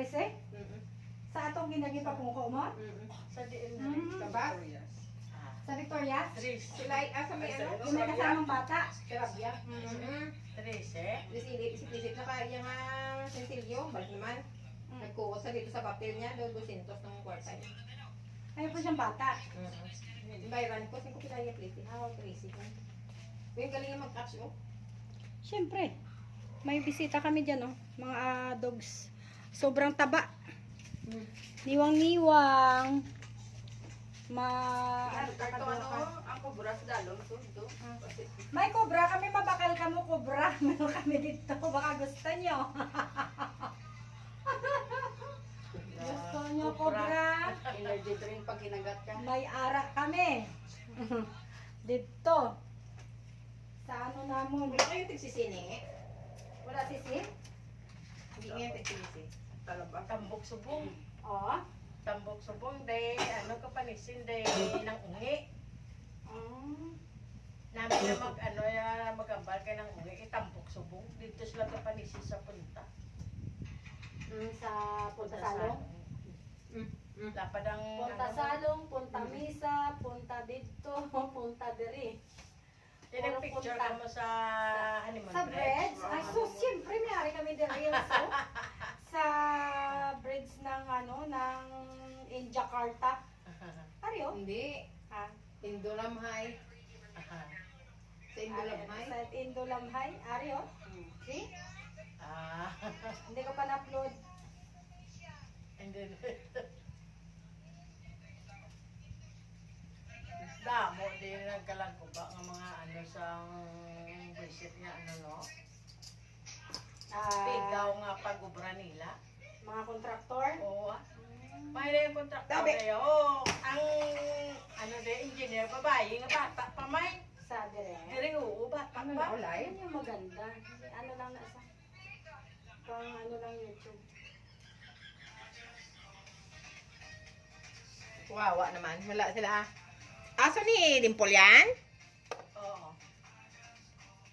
13? Mm-mm. Sa atong ginagi pa kumuko mo? Mm-mm. Sa diin na Mm. Tabas? Ah, Sa Victoria? Tris. Sila ay asa may ano? Yung may kasamang bata? Terapia. Mm-mm. Tris eh. Lisilip, isip-isip na kaya nga sensilyo, balik naman. Mm. Nagkuha sa dito sa papel niya, do 200 ng kwarta niya. Ayun po siyang bata. Mm-mm. Bayran ko, sin ko pinaya plate. Ah, 30 ko. Yung galing yung mag-catch, oh. Siyempre. May bisita kami dyan, oh. Mga ah, dogs. Sobrang taba. Niwang-niwang. Ma... Ano, karto ano, ang kubra sa dalong, so, do. Kasi, May kobra kami, mabakal ka mo kobra. Meron kami dito, baka gusto nyo. gusto nyo kobra? energy drink pag kinagat ka. May ara kami. dito. Sa ano namon. Wala kayong tigsisini. Wala sisi? Hindi nga yung tigsisini. Talaba. Tambok subong. Oo. Tambok subong day. Ano ka panisin day ng ungi. Um, Namin na mag ano ya magambal ng ungi. Itambok subong. Dito sila ka panisin sa punta. mm, sa Punta Salong. Mm. Mm. Lapad ang Punta ano, Salong, Punta Misa, Punta dito, Punta Diri. Yan ang picture punta. mo sa honeymoon Sa breads? Ay, so siyempre may ari kami diri so, sa breads ng ano, ng in Jakarta. Oh. Hindi. Ha? Indulamhay. Sa Indulamhay. Sa Indolamhay. Ari oh. See? Ah, Hindi ko pa na-upload. then Damo din nagkalag ko ba nga mga ano sa visit niya ano no? Ah, Pigaw nga pag-ubra nila. mga kontraktor. Oo. Ah. May yung kontraktor Sabi- kayo. Oh, ang ano de engineer babae nga bata pa may. Sa dire. Diri oo bata Ano pa. na ulay? Yan yung maganda. Ano lang na sa pang ano lang YouTube. Wawa naman. Wala sila. ah. Aso ni Dimple yan? Oo.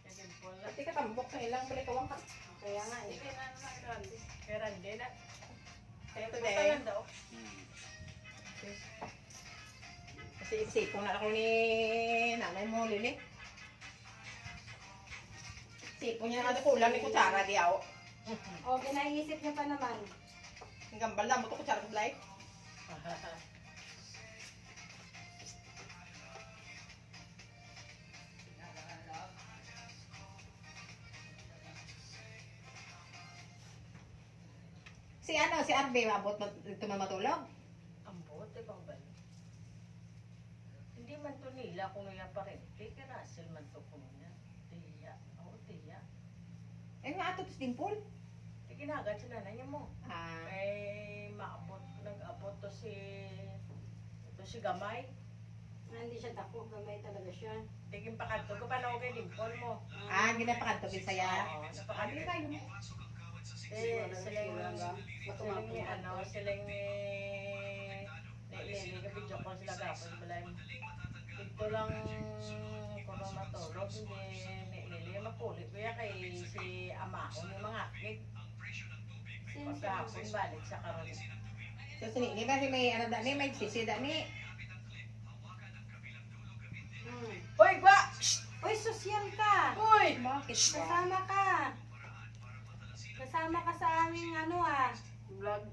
Kasi pula. Pati ka tambok sa ilang balikawang ka. Kaya nga eh. Hindi na naman grande. Kaya na. Kasi isipong na ako ni nanay mo, Lili. Sipong niya na kulang ni kutsara di ako. O, ginaisip niyo pa naman. Ang gambal na mo to kutsara sa life. Si ano, si Arbe, mabot man matulog? Ang bote bang ba? To nila kung nila pa rin. Kaya Russell man to kung niya. Tiya. Oo, tiya. Eh, nga ato to Dimple. Di ginagad si nanay niya mo. Ah, Ay, maabot, nag-abot to si, to si Gamay. Ah, Hindi siya dako, gamay talaga siya. Tigin pa kanto ko pa na okay dimpol mo. ah, ginapakad to bisaya. Oo, Ano napakali kayo? Eh, silang, silang ni ano, silang ni, ni Lili, kapit joke ko sila gapon, balay. Ito lang, kung matulog, hindi, ni Lili, mapulit ko yan kay si Amako, yung mga akig. Sino siya? Pagkapon, balik sa karon. So, sini, ni ba si may ano dani, may sisi dani. Hmm. Hoy, kwa! Uy, sosyal ka! Bakit ba? Kasama ka! Kasama ka sa aming ano ah, Vlog.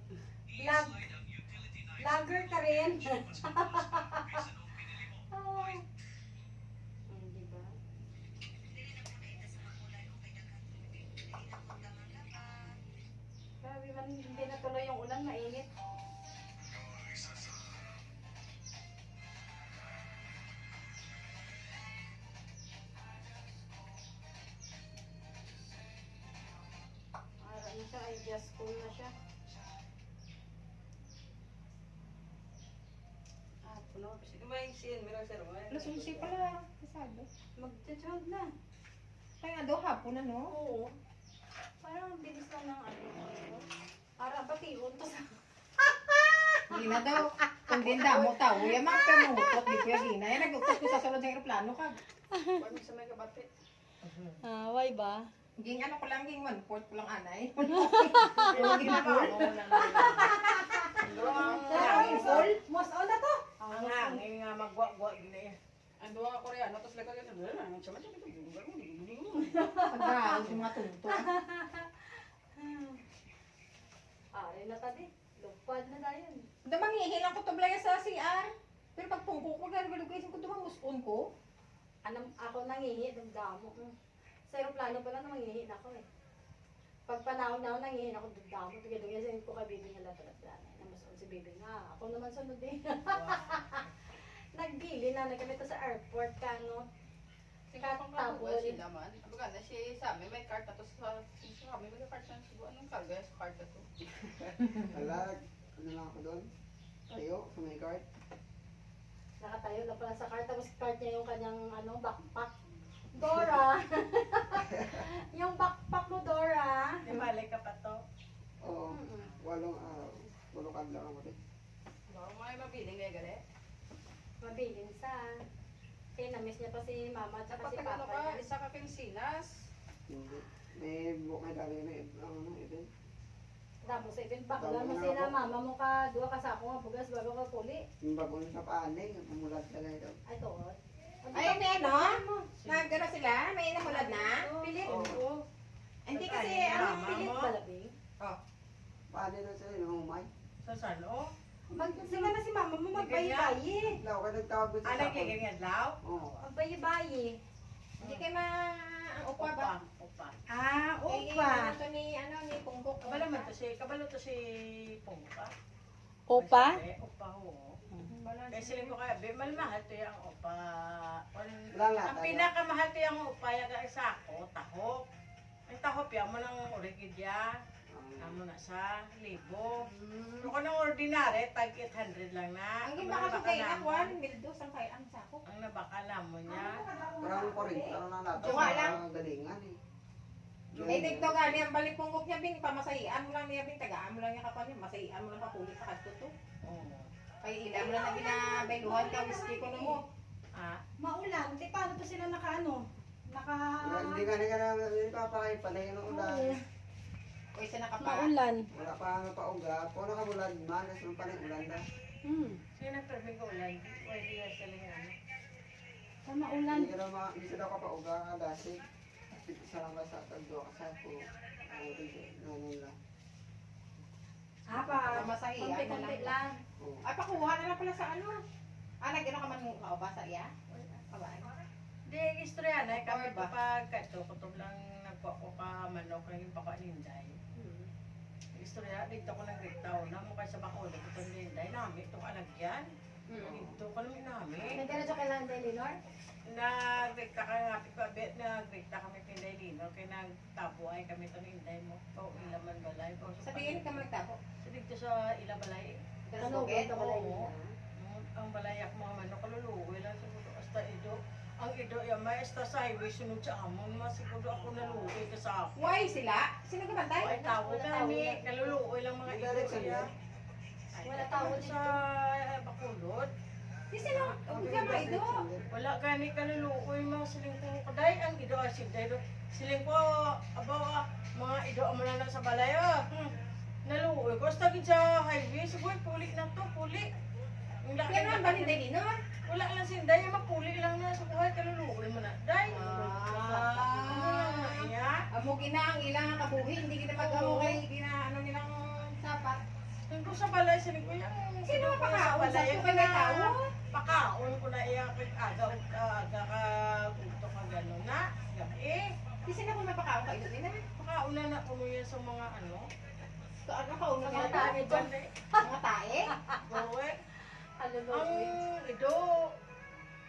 vlog. Vlogger ka rin. Hindi natuloy yung ulan, mainit. Ara na siya, ay just cool na siya. Ah, puno. Alas 11 pala. Kasado. Magte-12 na. Kaya daw hapon na, no? Oo. Parang ang bilis lang ng ano. Para pati untos. Hindi na daw. Kung din damo tao, yung mga kamuhukot, di kuya Gina. Yan, nag-ukot ko sa sunod ng aeroplano ka. Paano sa may kabati? Ah, why ba? Ging ano ko lang, ging one fourth ko lang anay. Yung ginagawa mo lang. full, most all na to. Ang hangin nga magwa-gwa gina yan. Ang dua ka Koreano, tapos lagay ka sa doon. Ang sama sama ito. Pagkaon yung mga tungtong. Ari na tadi. Lupad na dayon. Damangihin ko to blaya sa CR. Pero pag tungko ko, gano'n ko dumang muskon ko. Anam, ako nangihi, damo. Sa aeroplano pa lang nangihi na ako eh. Pag panahon na ako nangihi ako damo. Tigil-tigil sa ko kay Bibi nga lang talaga. Namusun si Bibi nga. Ako naman sunod eh. Nagbili na na kami to sa airport ka no. Tabol. sila man. Abaga na siya sa amin, may karta to sa sa kami, may karta sa Cebu. Anong karga sa karta to? Wala, ano lang ako doon? Tayo, sa may cart. Nakatayo na pala sa car. Tapos cart niya yung kanyang ano, backpack. Dora! yung backpack mo, Dora. Di balik ka pa to. Oo, Mm-mm. walong araw. Walong kadlaw ako din. Baka may mabiling na gani. Mabilin sa. Kaya na-miss niya pa si mama at si Kapag ano papa ka, niya. isa ka kinsinas. Hindi. May buhok may dali na ito. Ano, ito. Damo sa ibin pa. Damo mo na sila ako. mama mo ka. Dua ka sa ako nga bugas bago ka puli. Yung bago sa paanay, yung pumulat ka na ito. Ay, to. Ay, may ano? Nagano sila? May namulad na? Pilit. Oo. Hindi kasi, ano, Pilit balabing. Paanay na sila, yung humay. Sa salo. Sila na si mama mo magbayi-bayi. Law, ka nagtawag ko sa Ano sakon. giganyan daw? Oo. Magbayi-bayi. Hindi kayo ma... Ang upa ba? Upa. Ah, Eh, opa. ano to ni, ano, ni Punggok. Kabalo man to si, kabalo to si Pungka. Opa? Eh, Opa ho. Kaya ko kaya, be, malmahal to yung Opa. Ang- Wala Ang pinakamahal to yung Opa, yung isa ko, tahok. Ang tahok, yan mo ng origidya. Ah, Amo na sa libo. Kung ko ng ordinary, tag 800 lang na. Ang gimba ka kay namon- Nakwan, Mildos, ang kay ang sako. Ang nabakala mo niya. Parang ko rin, parang nalatas Junga lang. sa galingan eh. Eh, dito gani, ang balik punggok niya, Bing, pamasahian mo lang niya, Bing, tagaan mo lang niya kapan niya, masahian mo lang papulit sa kadto to. Oo. Kaya ilan mo lang na ginabailuhan ka, whiskey ko na mo. Ah, Maulan. Di paano to sila naka ano? Naka... Hindi ka na ka na, hindi pa pa kayo panay ng ulan. O isa na ka pa. Maulan. Wala pa nga pa uga. Kung nakabulan man, kasi nung panay ulan na. Hmm. sino nagpaping ko ulan? Pwede sila yung ano. Sa maulan. Hindi ka na ma, hindi ka daw ka pa uga kadasig. Isa lang ka sa tagdo ka sa po. Ano din siya, nanon lang. Ah, pa. Pamasahian mo Konti-konti lang. Ay, pakuha na lang pala sa ano. Ah, nag-ano ka man mo ka ba sa iya? Kabaan. Di, istorya na, kami ba? pa kato, kutob lang nagkuha ko ka manok ng yung pakwaninday. Istorya, dito ko nang gritaw na mo kay sa bakulo ko itong linday, namin itong alagyan. Dito ko namin namin. Nagkano sa kailangan din, Linor? Nagrekta ka nga, pipabit, nagrekta kami pinday lino, kaya nagtabuay kami ito inday mo. Pao ilaman balay. Sa tingin ka man nagtapo. So dito sa ila balay. Sa ito balay. Mm, Ang balayak mga manok, kaluluwi lang siguro. Hasta ido. Ang ido, yung may hasta sa highway, sunod sa amon, mas siguro ako naluwi ka sa ako. Why sila? Sino ka bantay? Ay, tawag kami, kaluluwi lang mga ido siya. Ay, Wala tawag sa bakulod. Di sila. Ang gama ito. Wala gani kaluluoy mga silingko kaday ang ido ay sinday do. Silingko abaw ah, mga ido ang manana sa balay ah. Hmm. Naluoy ko sa highway siguro puli na to puli. Ang laki Kaya naman ba ni Dino? Wala lang sinday mapuli lang na sa buhay kaluluoy mo na. Day. Ah. Iya. Amo gina ang ilang kabuhi, hindi kita mag-amo kay gina ano nilang sapat. Tungko sa balay silingko yan. Sino Sa mapakaon? balay, Sa yung kay may na- tao? Pakaon ko na iya kay aga aga ka gusto ka gano'n na. Gabi. Di sila kung mapakaon kayo nila. Pakauna na ko mo yan sa mga ano. So ano ka uno Mga tae. Mga tae? Gowe. Ang ido.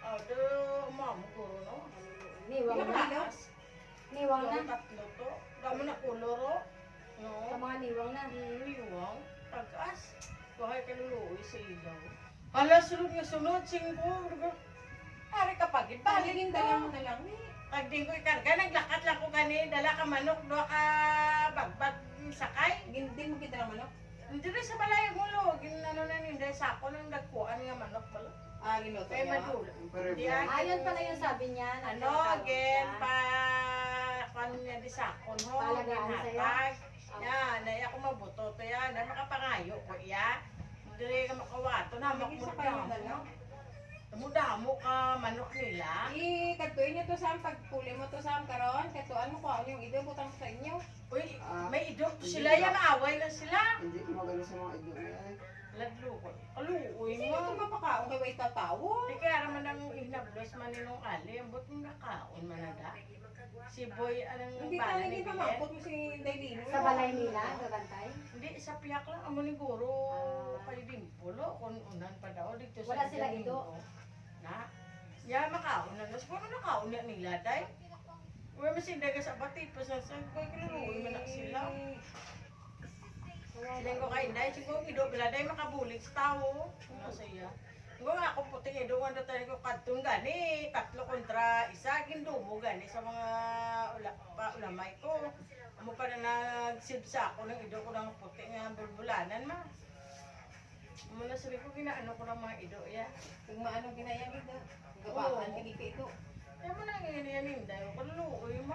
Ah, do mamo ko no. Niwang na. Niwang na. Tatlo to. Damo na kuloro. No. Sa mga niwang na. Liwang. Tagas. Bahay ka luluwi sa ilaw. Hala, sunod nga sunod. Singko. Ari ka pagid. Balik Baligin dala mo na lang ni. Pagding ko ikarga, naglakat lang ko kani. Dala ka manok. Doa ka bagbag sakay. Hindi mo kita ng manok. Hindi rin sa balay mo lo. Ginano na ninday sako nang nagkuhan nga manok pala. Ah, ginuto Kay niya. madula. Pero Di ay- Ayun pala yung sabi niya. Ano again pa kan niya di sakon ho. Palagaan sa'yo? Hatag. Ah. Yan, na ako mabuto to yan. Na makapangayo ko ya. Dili ka makawato na Hindi sa kayo makmudamo. Mudamo ka manok nila. I katuin niyo to sam pagpuli mo to sam karon katuan mo ko ano yung ido butang sa inyo. Uy, Ah, may idok sila yan. Maaway na sila. Hindi ko magano sa mga idol na ko. Aluoy Sino to mo. mapakaon kay way tatawo? Di kaya naman ang inablos man ninong ali. Ang buto ng nakaon man na da. Si Boy, anong Hindi bala tayo ni hindi Bilen? mamapot mo si Dailino. Sa balay nila, gabantay. Hindi, sa piyak lang. Amo ni Guro. Kay Dimpulo. Kung unan pa daw. Dito sa Wala sila Domingo. Na? Ya, makaon na. Siguro nakaon na nila, day. Uwe, masindaga sa bati. Pasasan ko, kinuruin mo na sila. Siling ko kay Day, siguro ido bila Day makabulig sa tao. Ano sa iya? Siguro nga ako puting ido nga tayo ko katong gani, tatlo kontra isa, gindumo gani sa mga ula, pa, ulamay ko. Amo pa na nagsibsa ako ng ido ko ng puti nga bulbulanan ma. Amo na sabi ko ginaano ko ng mga ido ya. Kung maano ginayang ito. Oo. Gabaan kini kay ito. Kaya mo nang inginianin dahil kaluoy ma. Wahay,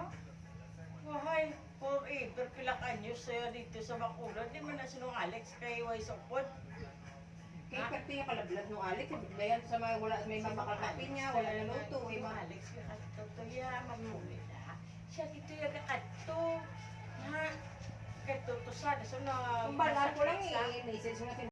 news sa'yo dito sa Bacolod. Di mo na sinong Alex kay Way Sopod. Kay pati yung kalablat no Alex, biglayan sa mga wala may mapakakapi niya, wala na luto, may mga Alex, kakatuto ya, mamuli na. Siya dito yung kakato. Ha? Katuto sa, so na... Kung balaan ko lang eh, message mo na